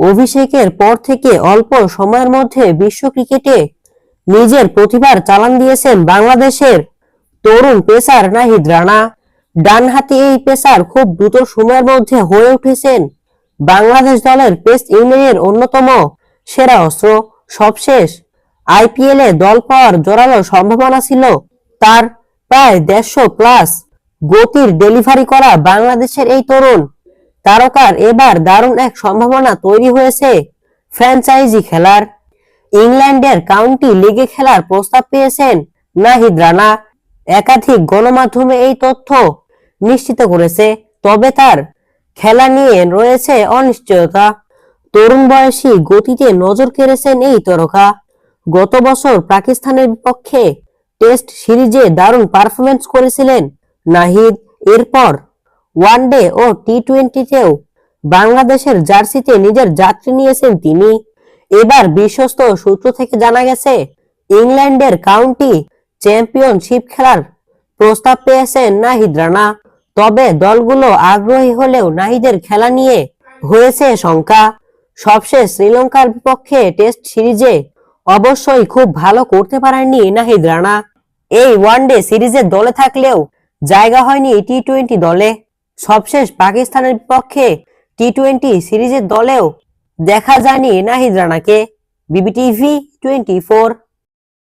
অভিষেকের পর থেকে অল্প সময়ের মধ্যে বিশ্ব ক্রিকেটে নিজের প্রতিভার চালান দিয়েছেন বাংলাদেশের তরুণ পেসার নাহিদ রানা। ডানহাতি এই পেসার খুব দ্রুত সময়ের মধ্যে হয়ে উঠেছেন বাংলাদেশ দলের পেস ইউনিয়নের অন্যতম সেরা অস্ত্র। সবশেষ আইপিএলে দল পাওয়ার জোরালো সম্ভাবনা ছিল তার প্রায় দেড়শো প্লাস গতির ডেলিভারি করা বাংলাদেশের এই তরুণ। তারকার এবার দারুণ এক সম্ভাবনা তৈরি হয়েছে ফ্র্যাঞ্চাইজি খেলার। ইংল্যান্ডের কাউন্টি লিগে খেলার প্রস্তাব পেয়েছেন নাহিদ রানা। একাধিক গণমাধ্যমে এই তথ্য নিশ্চিত করেছে, তবে তার খেলা নিয়ে রয়েছে অনিশ্চয়তা। তরুণ বয়সী গতিতে নজর কেড়েছেন এই তারকা। গত বছর পাকিস্তানের বিপক্ষে টেস্ট সিরিজে দারুণ পারফরমেন্স করেছিলেন নাহিদ। এরপর ওয়ানডে ও টি টোয়েন্টিতেও বাংলাদেশের জার্সিতে নিজের যাত্রী নিয়েছেন তিনি। এবার বিশ্বস্ত সূত্র থেকে জানা গেছে, ইংল্যান্ডের কাউন্টি চ্যাম্পিয়নশিপ খেলার প্রস্তাব পেয়েছেন নাহিদ রানা। তবে দলগুলো আগ্রহী হলেও নাহিদের খেলা নিয়ে হয়েছে শঙ্কা। সবশেষ শ্রীলঙ্কার বিপক্ষে টেস্ট সিরিজে অবশ্যই খুব ভালো করতে পারেননি নাহিদ রানা। এই ওয়ানডে সিরিজের দলে থাকলেও জায়গা হয়নি টি টোয়েন্টি দলে। সবশেষ পাকিস্তানের বিপক্ষে টি টোয়েন্টি সিরিজের দলেও দেখা যায়নি নাহিদ রানাকে। BBTV twenty four